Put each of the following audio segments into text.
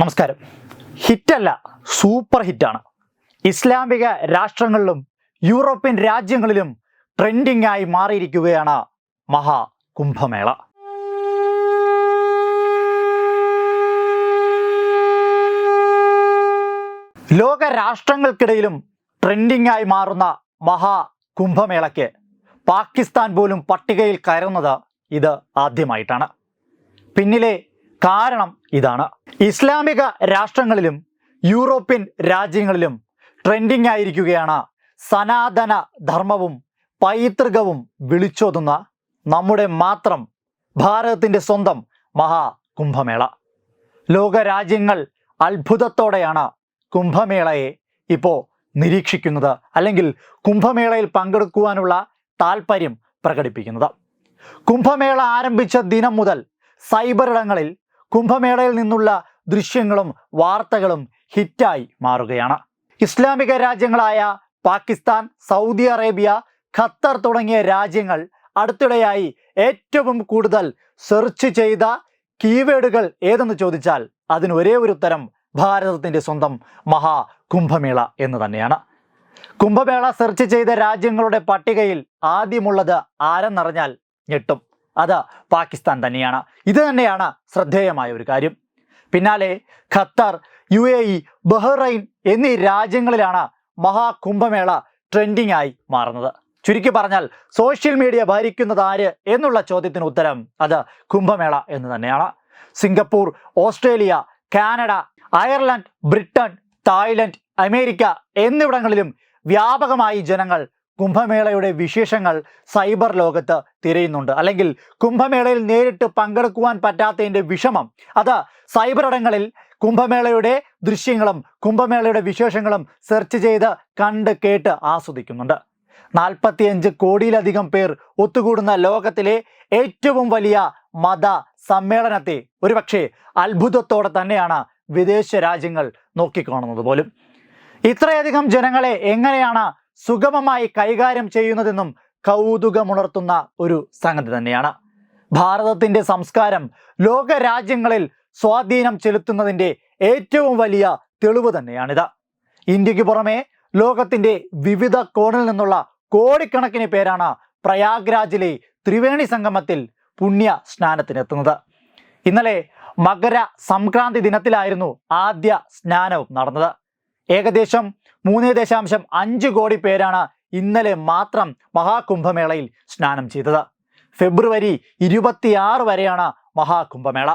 നമസ്കാരം. ഹിറ്റല്ല സൂപ്പർ ഹിറ്റാണ്. ഇസ്ലാമിക രാഷ്ട്രങ്ങളിലും യൂറോപ്യൻ രാജ്യങ്ങളിലും ട്രെൻഡിംഗ് ആയി മാറിയിരിക്കുകയാണ് മഹാ കുംഭമേള ലോക രാഷ്ട്രങ്ങൾക്കിടയിലും ട്രെൻഡിംഗ് ആയി മാറുന്ന മഹാ പാകിസ്ഥാൻ പോലും പട്ടികയിൽ കയറുന്നത് ഇത് ആദ്യമായിട്ടാണ്. പിന്നിലെ കാരണം ഇതാണ്. ഇസ്ലാമിക രാഷ്ട്രങ്ങളിലും യൂറോപ്യൻ രാജ്യങ്ങളിലും ട്രെൻഡിങ് ആയിരിക്കുകയാണ് സനാതന ധർമ്മവും പൈതൃകവും വിളിച്ചോതുന്ന നമ്മുടെ മാത്രം ഭാരതത്തിന്റെ സ്വന്തം മഹാകുംഭമേള. ലോകരാജ്യങ്ങൾ ലോക രാജ്യങ്ങൾ അത്ഭുതത്തോടെയാണ് കുംഭമേളയെ ഇപ്പോൾ നിരീക്ഷിക്കുന്നത് അല്ലെങ്കിൽ കുംഭമേളയിൽ പങ്കെടുക്കുവാനുള്ള താല്പര്യം പ്രകടിപ്പിക്കുന്നത്. കുംഭമേള ആരംഭിച്ച ദിനം മുതൽ സൈബർ ഇടങ്ങളിൽ കുംഭമേളയിൽ നിന്നുള്ള ദൃശ്യങ്ങളും വാർത്തകളും ഹിറ്റായി മാറുകയാണ്. ഇസ്ലാമിക രാജ്യങ്ങളായ പാകിസ്ഥാൻ സൗദി അറേബ്യ ഖത്തർ തുടങ്ങിയ രാജ്യങ്ങൾ അടുത്തിടെയായി ഏറ്റവും കൂടുതൽ സെർച്ച് ചെയ്ത കീവേഡുകൾ ഏതെന്ന് ചോദിച്ചാൽ അതിന് ഒരേ ഒരു ഉത്തരം ഭാരതത്തിന്റെ സ്വന്തം മഹാ കുംഭമേള എന്ന് തന്നെയാണ്. കുംഭമേള സെർച്ച് ചെയ്ത രാജ്യങ്ങളുടെ പട്ടികയിൽ ആദ്യമുള്ളത് ആരെന്നറിഞ്ഞാൽ ഞെട്ടും. അത് പാകിസ്ഥാൻ തന്നെയാണ്. ഇത് തന്നെയാണ് ശ്രദ്ധേയമായ ഒരു കാര്യം. പിന്നാലെ Qatar U A E Bahrain എന്നീ രാജ്യങ്ങളിലാണ് മഹാകുംഭമേള ട്രെൻഡിംഗ് ആയി മാറുന്നത്. ചുരുക്കി പറഞ്ഞാൽ സോഷ്യൽ മീഡിയ ഭരിക്കുന്നത് ആര് എന്നുള്ള ചോദ്യത്തിന് ഉത്തരം അത് കുംഭമേള എന്ന് തന്നെയാണ്. Singapore Australia Canada Ireland Britain Thailand America എന്നിവിടങ്ങളിലും വ്യാപകമായി ജനങ്ങൾ കുംഭമേളയുടെ വിശേഷങ്ങൾ സൈബർ ലോകത്ത് തിരയുന്നുണ്ട്. അല്ലെങ്കിൽ കുംഭമേളയിൽ നേരിട്ട് പങ്കെടുക്കുവാൻ പറ്റാത്തതിന്റെ വിഷമം. അത് സൈബർ ഇടങ്ങളിൽ കുംഭമേളയുടെ ദൃശ്യങ്ങളും കുംഭമേളയുടെ വിശേഷങ്ങളും സെർച്ച് ചെയ്ത് കണ്ട് കേട്ട് ആസ്വദിക്കുന്നുണ്ട്. നാൽപ്പത്തിയഞ്ച് കോടിയിലധികം പേർ ഒത്തുകൂടുന്ന ലോകത്തിലെ ഏറ്റവും വലിയ മത സമ്മേളനത്തെ ഒരുപക്ഷെ അത്ഭുതത്തോടെ തന്നെയാണ് വിദേശ രാജ്യങ്ങൾ നോക്കിക്കാണുന്നത് പോലും. ഇത്രയധികം ജനങ്ങളെ എങ്ങനെയാണ് സുഗമമായി കൈകാര്യം ചെയ്യുന്നതെന്നും കൗതുകമുണർത്തുന്ന ഒരു സംഗതി തന്നെയാണ്. ഭാരതത്തിന്റെ സംസ്കാരം ലോക രാജ്യങ്ങളിൽ സ്വാധീനം ചെലുത്തുന്നതിന്റെ ഏറ്റവും വലിയ തെളിവ് തന്നെയാണിത്. ഇന്ത്യയ്ക്ക് പുറമെ ലോകത്തിന്റെ വിവിധ കോണിൽ നിന്നുള്ള കോടിക്കണക്കിന് പേരാണ് പ്രയാഗ്രാജിലെ ത്രിവേണി സംഗമത്തിൽ പുണ്യ സ്നാനത്തിനെത്തുന്നത്. ഇന്നലെ മകര സംക്രാന്തി ദിനത്തിലായിരുന്നു ആദ്യ സ്നാനവും നടന്നത്. ഏകദേശം മൂന്ന് ദശാംശം അഞ്ച് കോടി പേരാണ് ഇന്നലെ മാത്രം മഹാകുംഭമേളയിൽ സ്നാനം ചെയ്തത്. ഫെബ്രുവരി ഇരുപത്തിയാറ് വരെയാണ് മഹാകുംഭമേള.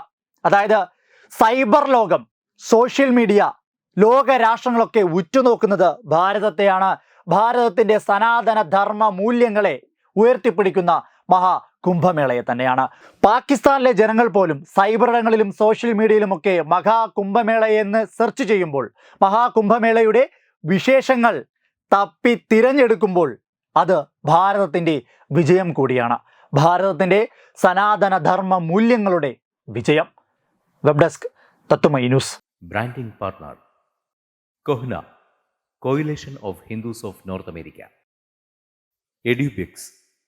അതായത് സൈബർ ലോകം സോഷ്യൽ മീഡിയ ലോക രാഷ്ട്രങ്ങളൊക്കെ ഉറ്റുനോക്കുന്നത് ഭാരതത്തെയാണ്. ഭാരതത്തിന്റെ സനാതന ധർമ്മ മൂല്യങ്ങളെ ഉയർത്തിപ്പിടിക്കുന്ന മഹാ കുംഭമേളയെ തന്നെയാണ്. പാകിസ്ഥാനിലെ ജനങ്ങൾ പോലും സൈബർ ഇടങ്ങളിലും സോഷ്യൽ മീഡിയയിലുമൊക്കെ മഹാകുംഭമേള എന്ന് സെർച്ച് ചെയ്യുമ്പോൾ മഹാകുംഭമേളയുടെ വിശേഷങ്ങൾ തപ്പി തിരഞ്ഞെടുക്കുമ്പോൾ അത് ഭാരതത്തിന്റെ വിജയം കൂടിയാണ്. ഭാരതത്തിന്റെ സനാതന ധർമ്മ മൂല്യങ്ങളുടെ വിജയം. Web desk Tatwamayi news